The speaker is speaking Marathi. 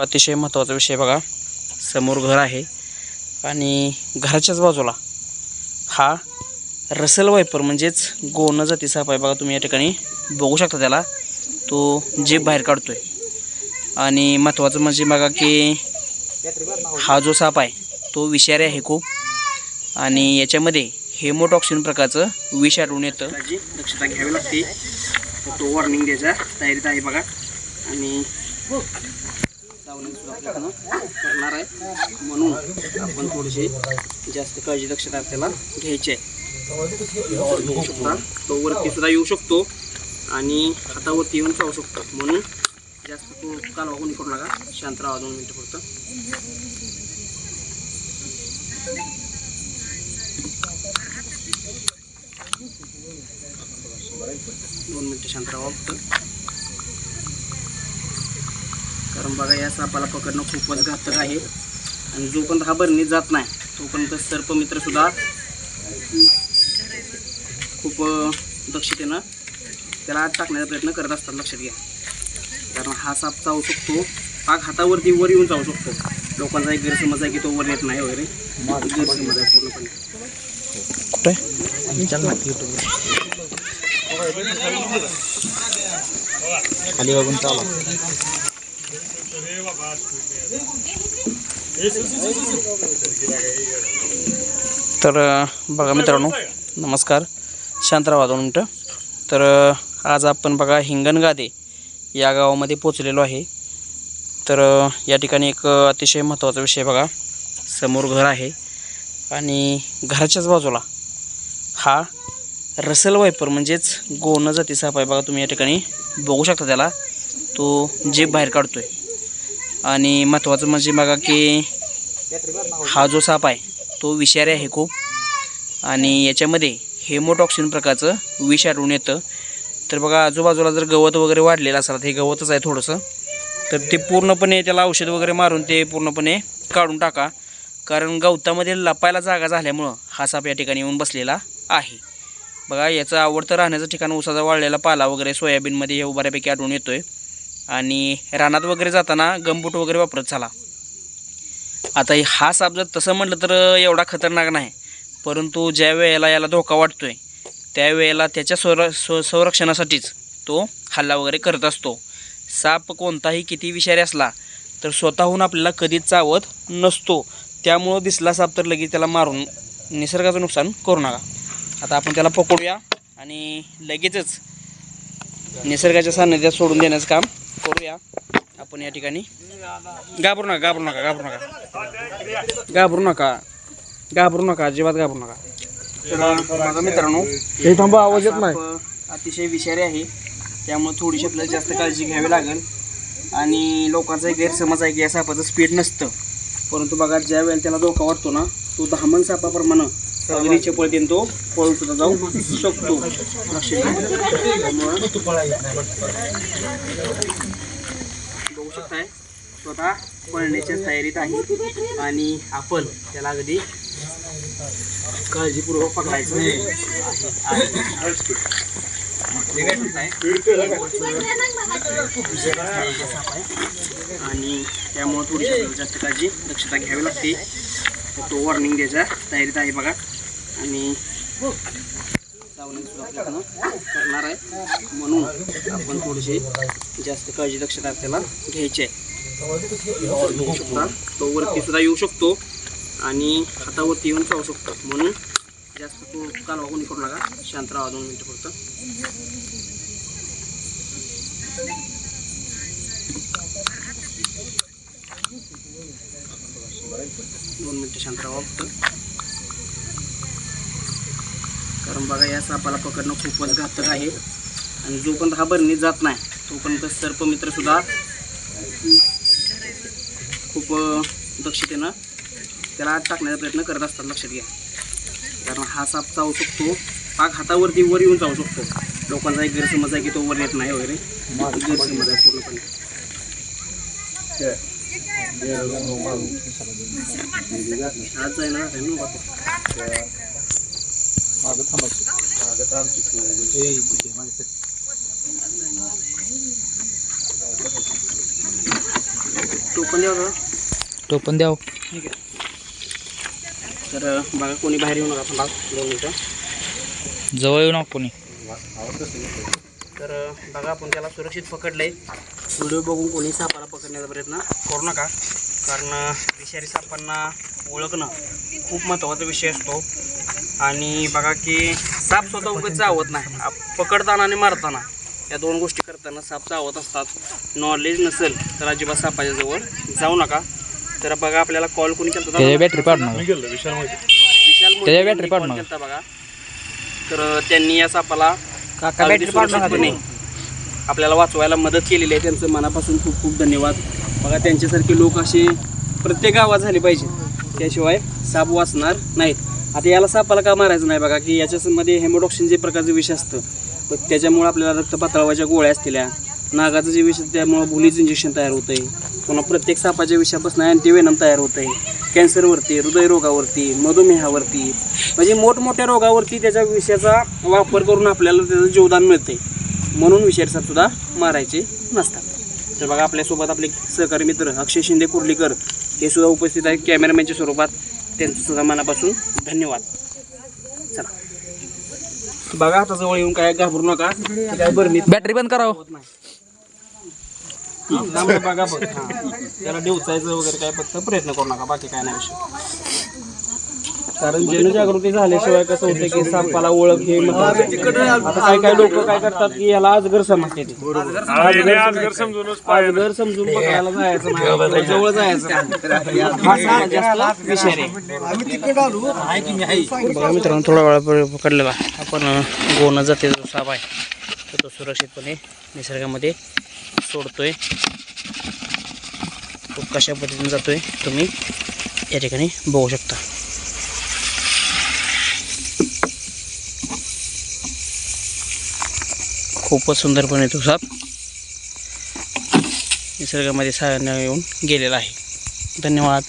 अतिशय महत्त्वाचा विषय बघा. समोर घर आहे. आणि घराच्याच बाजूला हा रसल वायपर म्हणजेच गोणं जाती साप आहे बघा तुम्ही या ठिकाणी बघू शकता त्याला. तो जीभ बाहेर काढतोय. आणि महत्त्वाचं म्हणजे बघा की हा जो साप आहे तो विषारी आहे खूप. आणि याच्यामध्ये हेमोटॉक्सिन प्रकारचं विष आढळून येतं. दक्षता घ्यावी लागते. तो वॉर्निंग द्यायचा. तयारीत आहे बघा. आणि सावली सुद्धा आपल्याकडनं करणार आहे. म्हणून आपण थोडीशी जास्त काळजी दक्षता आपल्याला घ्यायची आहे. शकता तो वरती सुद्धा येऊ शकतो आणि हातावरती येऊन चावू शकतो. म्हणून जास्त तो कालवा कोणी करू नका. शांत राहा दोन मिनटं फक्त. दोन मिनटं शांत राहा फक्त. कारण बघा या सापाला पकडणं खूपच घातक आहे. आणि जोपर्यंत हा बरणीत जात नाही तोपर्यंत सर्पमित्रसुद्धा खूप दक्षतेनं त्याला आत टाकण्याचा प्रयत्न करत असतात. लक्षात घ्या. कारण हा साप चावू शकतो. पाक हातावरती वर येऊन चावू शकतो. लोकांचा एक गैरसमज आहे की तो वर येत नाही वगैरे. गैरसमज आहे पूर्णपणे. खाली बघून चालू. तर बघा मित्रांनो नमस्कार. शांतराव दोन मिनटं. तर आज आपण बघा हिंगणगादे या गावामध्ये पोचलेलो आहे. तर या ठिकाणी एक अतिशय महत्त्वाचा विषय बघा. समोर घर आहे आणि घराच्याच बाजूला हा रसल वायपर म्हणजेच गोणं जाती साप आहे बघा तुम्ही या ठिकाणी बघू शकता त्याला. तो जीप बाहेर काढतो आहे आणि महत्त्वाचं म्हणजे बघा की हा जो साप आहे तो विषारी आहे खूप. आणि याच्यामध्ये हेमोटॉक्सिन प्रकारचं विष आढळून येतं. तर बघा आजूबाजूला जर गवत वगैरे वाढलेलं असेल हे गवतच आहे थोडंसं तर ते पूर्णपणे त्याला औषध वगैरे मारून ते पूर्णपणे काढून टाका. कारण गवतामध्ये लपायला जागा झाल्यामुळं हा साप या ठिकाणी येऊन बसलेला आहे. बघा याचं आवडतं राहण्याचं ठिकाण उसाचा वाळलेला पाला वगैरे सोयाबीनमध्ये हे बऱ्यापैकी आढळून येतो आहे आणि रानात वगैरे जाताना गमबूट वगैरे वापरत झाला. आता हे हा साप जर तसं म्हटलं तर एवढा खतरनाक नाही परंतु ज्या वेळेला याला धोका वाटतो आहे त्यावेळेला त्याच्या संर संरक्षणासाठीच तो हल्ला वगैरे करत असतो. साप कोणताही किती विषारी असला तर स्वतःहून आपल्याला कधीच चावत नसतो. त्यामुळं दिसला साप तर लगेच त्याला मारून निसर्गाचं नुकसान करू नका. आता आपण त्याला पकडूया आणि लगेचच निसर्गाच्या सान्निध्यात सोडून देण्याचं काम करूया आपण या ठिकाणी. घाबरू नका घाबरू नका घाबरू नका. घाबरू नका. घाबरू नका अजिबात घाबरू नका. मित्रांनो. हे थांबा आवाज येत नाही. अतिशय विषारी आहे. त्यामुळे थोडीशी आपल्याला जास्त काळजी घ्यावी लागेल. आणि लोकांचा एक गैरसमज आहे की या सापाचं स्पीड नसतं. परंतु बघा ज्या वेळेला त्याला धोका वाटतो ना तो दहामन सापाप्रमाणे अगदी चपळतेने तो पळून सुद्धा जाऊ शकतो. बघू शकताय स्वतः पळण्याच्या तयारीत आहे आणि आपण त्याला अगदी काळजीपूर्वक पकडायचं आणि त्यामुळे थोडीशी जास्त काळजी दक्षता घ्यावी लागते. तो वॉर्निंग द्यायचा तयारीत आहे बघा. आणि चावणी सुद्धा करणार आहे. म्हणून आपण थोडीशी जास्त काळजी दक्षता आपल्याला घ्यायची आहे. शकता तो वरती सुद्धा येऊ शकतो आणि हातावरती येऊन चावू शकतो. म्हणून जास्त तो कालवा कोणी करू नका. शांत राहा दोन मिनटं फक्त. दोन मिनटं शांत राहा फक्त. कारण बघा या सापाला पकडणं खूपच घातक आहे. आणि जोपर्यंत हा बरणीत जात नाही तोपर्यंत सर्पमित्रसुद्धा खूप दक्षतेनं त्याला आत टाकण्याचा प्रयत्न करत असतात. लक्षात घ्या. कारण हा साप चावू शकतो. हा हातावरती वर येऊन चावू शकतो. लोकांचा एक गैरसमज आहे की तो वर येत नाही वगैरे. गैरसमज आहे पूर्णपणे. आज आहे ना थांबायचं मागं ए, तिथे मागे सर. द्यावं दादा टोपण द्याव. ठीक आहे. तर बघा कोणी बाहेर येऊ नका थांबा दोन मिनटं. जवळ येऊ नको कोणी. तर बघा आपण त्याला सुरक्षित पकडलं आहे व्हिडिओ बघून कोणी सापाला पकडण्याचा प्रयत्न करू नका. कारण विषारी सापांना ओळखणं खूप महत्त्वाचा विषय असतो. आणि बघा की साप स्वतः उगत चावत नाही. पकडताना आणि मारताना या दोन गोष्टी करताना साप चावत असतात. नॉलेज नसेल तर अजिबात सापाच्या जवळ जाऊ नका. तर बघा आपल्याला कॉल कोणी केला त्याच्या बॅटरी पाडणार. विशाल त्याच्या मोहिते battery यांनी पाडू call नका. केलता बघा. तर त्यांनी या सापाला काका आपल्याला वाचवायला मदत केलेली आहे. त्यांचं मनापासून खूप खूप धन्यवाद. बघा त्यांच्यासारखे लोक असे प्रत्येक गावात झाले पाहिजे. त्याशिवाय साप वाचणार नाहीत. आता याला सापाला का मारायचं नाही बघा की याच्यामध्ये हेमोडॉक्सिन जे प्रकारचं विष असतं पण त्याच्यामुळं आपल्याला रक्त पातळवाच्या गोळ्या असलेल्या नागाचं जे विष त्यामुळं भुलीचं इंजेक्शन तयार होतं आहे पुन्हा प्रत्येक सापाच्या विषयापासून अँटीवेनम तयार होतं आहे कॅन्सरवरती हृदयरोगावरती मधुमेहावरती म्हणजे मोठमोठ्या रोगावरती त्याच्या विषयाचा वापर करून आपल्याला त्याचं जीवदान मिळते म्हणून विषारी सुद्धा मारायचे नसतात. तर बघा आपल्यासोबत आपले सहकारी मित्र अक्षय शिंदे कुर्लीकर हे सुद्धा उपस्थित आहेत. कॅमेरामॅनच्या स्वरूपात त्यांचं सुद्धा मनापासून धन्यवाद. चला. बघा आता जवळ येऊन काय घाबरू नका. काय बरं मी बॅटरी बंद करावं. होत नाही. हा, लांब बघा बघ हा. त्याला डिवचायचं वगैरे काय फक्त प्रयत्न करू नका बाकी काय नाही विषय. कारण जनजागृती झाल्याशिवाय कसं होतं की सापाला ओळख हे. आता काय काय लोक काय करतात की याला अजगर समजते ते. अजगर समजून पकडायला जायचं नाही जवळ जायचं नाही. हा सगळ्यात जास्त विषारी आहे. बघा मित्रांनो थोडा वेळा पकडलेला आपण गोवणं जाते जो साप आहे तर तो सुरक्षितपणे निसर्गामध्ये सोडतोय तो कशा पद्धतीने जातोय तुम्ही या ठिकाणी बघू शकता खूपच सुंदरपणे तो साप निसर्गामध्ये साऱ्यांना येऊन गेलेला आहे. धन्यवाद.